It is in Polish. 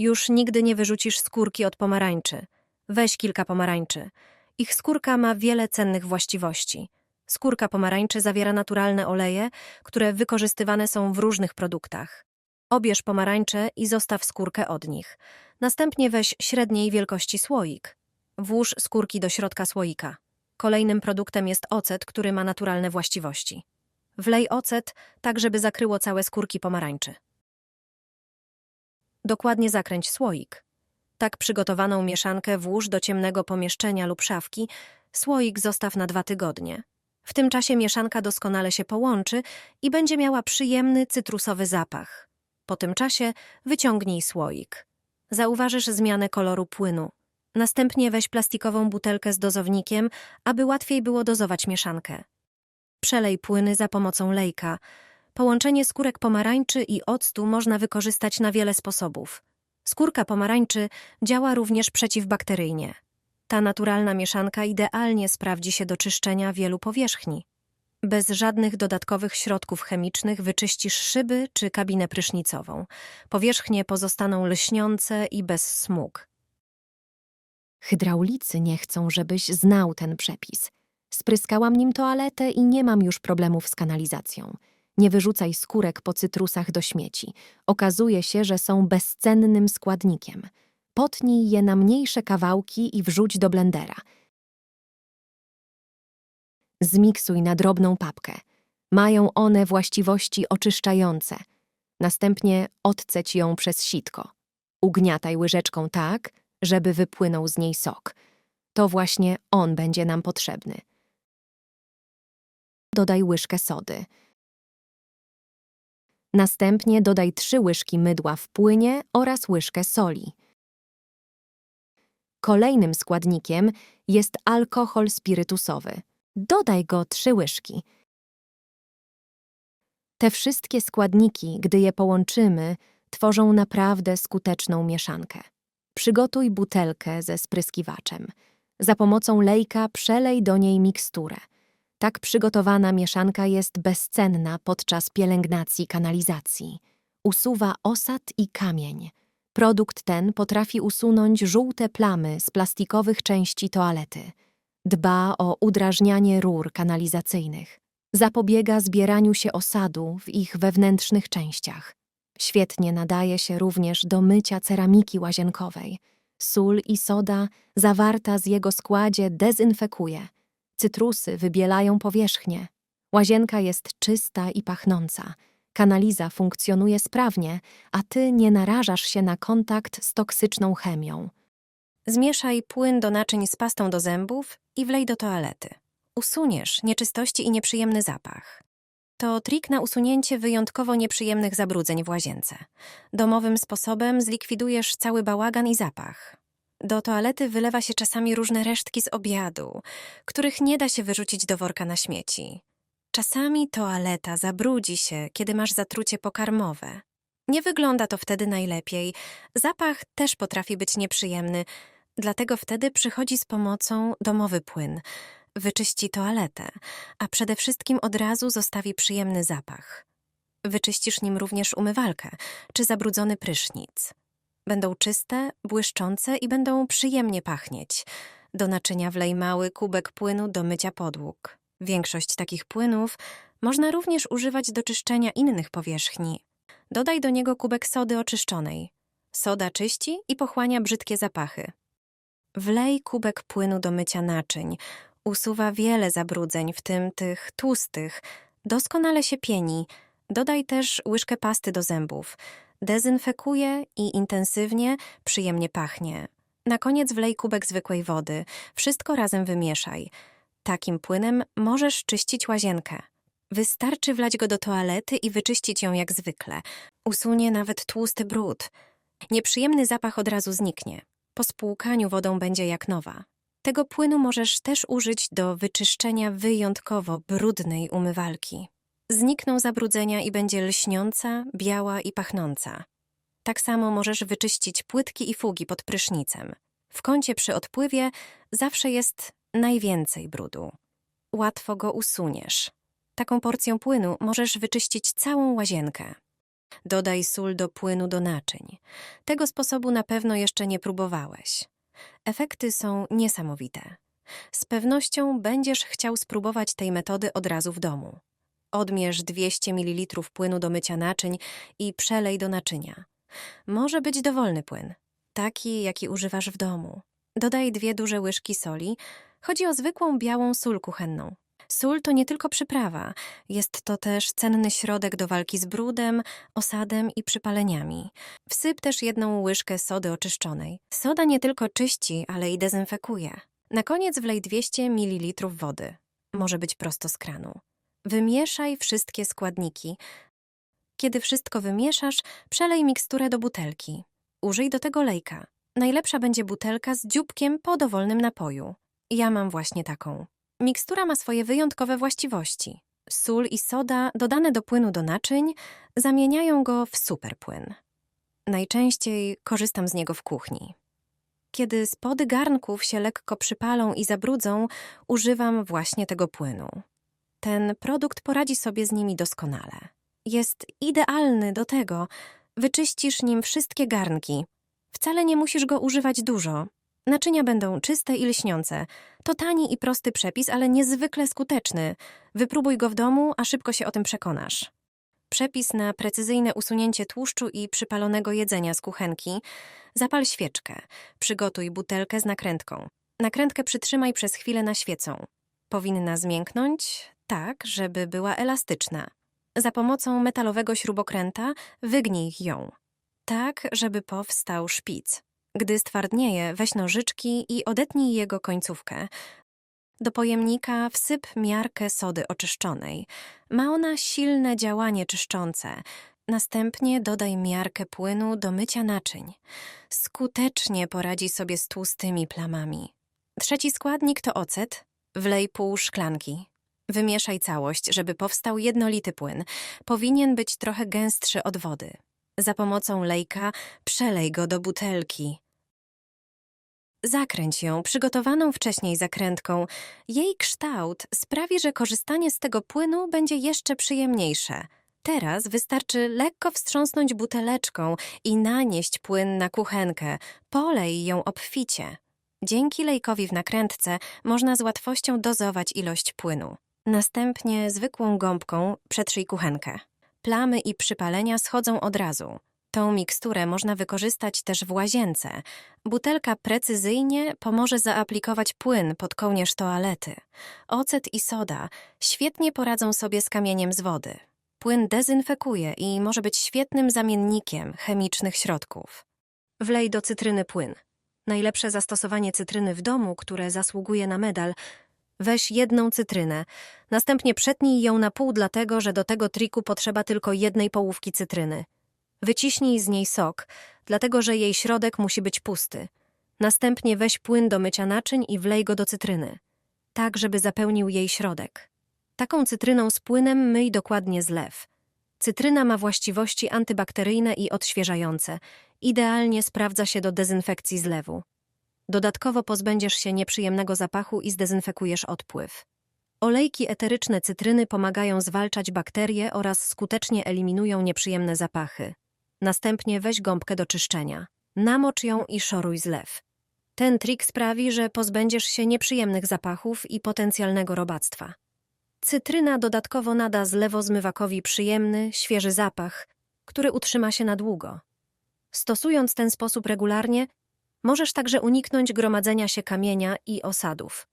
Już nigdy nie wyrzucisz skórki od pomarańczy. Weź kilka pomarańczy. Ich skórka ma wiele cennych właściwości. Skórka pomarańczy zawiera naturalne oleje, które wykorzystywane są w różnych produktach. Obierz pomarańcze i zostaw skórkę od nich. Następnie weź średniej wielkości słoik. Włóż skórki do środka słoika. Kolejnym produktem jest ocet, który ma naturalne właściwości. Wlej ocet, tak żeby zakryło całe skórki pomarańczy. Dokładnie zakręć słoik. Tak przygotowaną mieszankę włóż do ciemnego pomieszczenia lub szafki, słoik zostaw na dwa tygodnie. W tym czasie mieszanka doskonale się połączy i będzie miała przyjemny cytrusowy zapach. Po tym czasie wyciągnij słoik. Zauważysz zmianę koloru płynu. Następnie weź plastikową butelkę z dozownikiem, aby łatwiej było dozować mieszankę. Przelej płyny za pomocą lejka. Połączenie skórek pomarańczy i octu można wykorzystać na wiele sposobów. Skórka pomarańczy działa również przeciwbakteryjnie. Ta naturalna mieszanka idealnie sprawdzi się do czyszczenia wielu powierzchni. Bez żadnych dodatkowych środków chemicznych wyczyścisz szyby czy kabinę prysznicową. Powierzchnie pozostaną lśniące i bez smug. Hydraulicy nie chcą, żebyś znał ten przepis. Spryskałam nim toaletę i nie mam już problemów z kanalizacją. Nie wyrzucaj skórek po cytrusach do śmieci. Okazuje się, że są bezcennym składnikiem. Potnij je na mniejsze kawałki i wrzuć do blendera. Zmiksuj na drobną papkę. Mają one właściwości oczyszczające. Następnie odceć ją przez sitko. Ugniataj łyżeczką tak, żeby wypłynął z niej sok. To właśnie on będzie nam potrzebny. Dodaj łyżkę sody. Następnie dodaj trzy łyżki mydła w płynie oraz łyżkę soli. Kolejnym składnikiem jest alkohol spirytusowy. Dodaj go trzy łyżki. Te wszystkie składniki, gdy je połączymy, tworzą naprawdę skuteczną mieszankę. Przygotuj butelkę ze spryskiwaczem. Za pomocą lejka przelej do niej miksturę. Tak przygotowana mieszanka jest bezcenna podczas pielęgnacji kanalizacji. Usuwa osad i kamień. Produkt ten potrafi usunąć żółte plamy z plastikowych części toalety. Dba o udrażnianie rur kanalizacyjnych. Zapobiega zbieraniu się osadu w ich wewnętrznych częściach. Świetnie nadaje się również do mycia ceramiki łazienkowej. Sól i soda zawarta z jego składzie dezynfekuje. Cytrusy wybielają powierzchnię. Łazienka jest czysta i pachnąca. Kanaliza funkcjonuje sprawnie, a ty nie narażasz się na kontakt z toksyczną chemią. Zmieszaj płyn do naczyń z pastą do zębów i wlej do toalety. Usuniesz nieczystości i nieprzyjemny zapach. To trik na usunięcie wyjątkowo nieprzyjemnych zabrudzeń w łazience. Domowym sposobem zlikwidujesz cały bałagan i zapach. Do toalety wylewa się czasami różne resztki z obiadu, których nie da się wyrzucić do worka na śmieci. Czasami toaleta zabrudzi się, kiedy masz zatrucie pokarmowe. Nie wygląda to wtedy najlepiej. Zapach też potrafi być nieprzyjemny, dlatego wtedy przychodzi z pomocą domowy płyn. Wyczyści toaletę, a przede wszystkim od razu zostawi przyjemny zapach. Wyczyścisz nim również umywalkę czy zabrudzony prysznic. Będą czyste, błyszczące i będą przyjemnie pachnieć. Do naczynia wlej mały kubek płynu do mycia podłóg. Większość takich płynów można również używać do czyszczenia innych powierzchni. Dodaj do niego kubek sody oczyszczonej. Soda czyści i pochłania brzydkie zapachy. Wlej kubek płynu do mycia naczyń. Usuwa wiele zabrudzeń, w tym tych tłustych. Doskonale się pieni. Dodaj też łyżkę pasty do zębów. Dezynfekuje i intensywnie, przyjemnie pachnie. Na koniec wlej kubek zwykłej wody. Wszystko razem wymieszaj. Takim płynem możesz czyścić łazienkę. Wystarczy wlać go do toalety i wyczyścić ją jak zwykle. Usunie nawet tłusty brud. Nieprzyjemny zapach od razu zniknie. Po spłukaniu wodą będzie jak nowa. Tego płynu możesz też użyć do wyczyszczenia wyjątkowo brudnej umywalki. Znikną zabrudzenia i będzie lśniąca, biała i pachnąca. Tak samo możesz wyczyścić płytki i fugi pod prysznicem. W kącie przy odpływie zawsze jest najwięcej brudu. Łatwo go usuniesz. Taką porcją płynu możesz wyczyścić całą łazienkę. Dodaj sól do płynu do naczyń. Tego sposobu na pewno jeszcze nie próbowałeś. Efekty są niesamowite. Z pewnością będziesz chciał spróbować tej metody od razu w domu. Odmierz 200 ml płynu do mycia naczyń i przelej do naczynia. Może być dowolny płyn, taki jaki używasz w domu. Dodaj dwie duże łyżki soli. Chodzi o zwykłą białą sól kuchenną. Sól to nie tylko przyprawa, jest to też cenny środek do walki z brudem, osadem i przypaleniami. Wsyp też jedną łyżkę sody oczyszczonej. Soda nie tylko czyści, ale i dezynfekuje. Na koniec wlej 200 ml wody. Może być prosto z kranu. Wymieszaj wszystkie składniki. Kiedy wszystko wymieszasz, przelej miksturę do butelki. Użyj do tego lejka. Najlepsza będzie butelka z dzióbkiem po dowolnym napoju. Ja mam właśnie taką. Mikstura ma swoje wyjątkowe właściwości. Sól i soda dodane do płynu do naczyń zamieniają go w superpłyn. Najczęściej korzystam z niego w kuchni. Kiedy spody garnków się lekko przypalą i zabrudzą, używam właśnie tego płynu. Ten produkt poradzi sobie z nimi doskonale. Jest idealny do tego. Wyczyścisz nim wszystkie garnki. Wcale nie musisz go używać dużo. Naczynia będą czyste i lśniące. To tani i prosty przepis, ale niezwykle skuteczny. Wypróbuj go w domu, a szybko się o tym przekonasz. Przepis na precyzyjne usunięcie tłuszczu i przypalonego jedzenia z kuchenki. Zapal świeczkę. Przygotuj butelkę z nakrętką. Nakrętkę przytrzymaj przez chwilę na świecą. Powinna zmięknąć tak, żeby była elastyczna. Za pomocą metalowego śrubokręta wygnij ją. Tak, żeby powstał szpic. Gdy stwardnieje, weź nożyczki i odetnij jego końcówkę. Do pojemnika wsyp miarkę sody oczyszczonej. Ma ona silne działanie czyszczące. Następnie dodaj miarkę płynu do mycia naczyń. Skutecznie poradzi sobie z tłustymi plamami. Trzeci składnik to ocet. Wlej pół szklanki. Wymieszaj całość, żeby powstał jednolity płyn. Powinien być trochę gęstszy od wody. Za pomocą lejka przelej go do butelki. Zakręć ją przygotowaną wcześniej zakrętką. Jej kształt sprawi, że korzystanie z tego płynu będzie jeszcze przyjemniejsze. Teraz wystarczy lekko wstrząsnąć buteleczką i nanieść płyn na kuchenkę. Polej ją obficie. Dzięki lejkowi w nakrętce można z łatwością dozować ilość płynu. Następnie zwykłą gąbką przetrzyj kuchenkę. Plamy i przypalenia schodzą od razu. Tą miksturę można wykorzystać też w łazience. Butelka precyzyjnie pomoże zaaplikować płyn pod kołnierz toalety. Ocet i soda świetnie poradzą sobie z kamieniem z wody. Płyn dezynfekuje i może być świetnym zamiennikiem chemicznych środków. Wlej do cytryny płyn. Najlepsze zastosowanie cytryny w domu, które zasługuje na medal. Weź jedną cytrynę, następnie przetnij ją na pół, dlatego że do tego triku potrzeba tylko jednej połówki cytryny. Wyciśnij z niej sok, dlatego że jej środek musi być pusty. Następnie weź płyn do mycia naczyń i wlej go do cytryny, tak żeby zapełnił jej środek. Taką cytryną z płynem myj dokładnie zlew. Cytryna ma właściwości antybakteryjne i odświeżające. Idealnie sprawdza się do dezynfekcji zlewu. Dodatkowo pozbędziesz się nieprzyjemnego zapachu i zdezynfekujesz odpływ. Olejki eteryczne cytryny pomagają zwalczać bakterie oraz skutecznie eliminują nieprzyjemne zapachy. Następnie weź gąbkę do czyszczenia. Namocz ją i szoruj zlew. Ten trik sprawi, że pozbędziesz się nieprzyjemnych zapachów i potencjalnego robactwa. Cytryna dodatkowo nada zlewozmywakowi przyjemny, świeży zapach, który utrzyma się na długo. Stosując ten sposób regularnie, możesz także uniknąć gromadzenia się kamienia i osadów.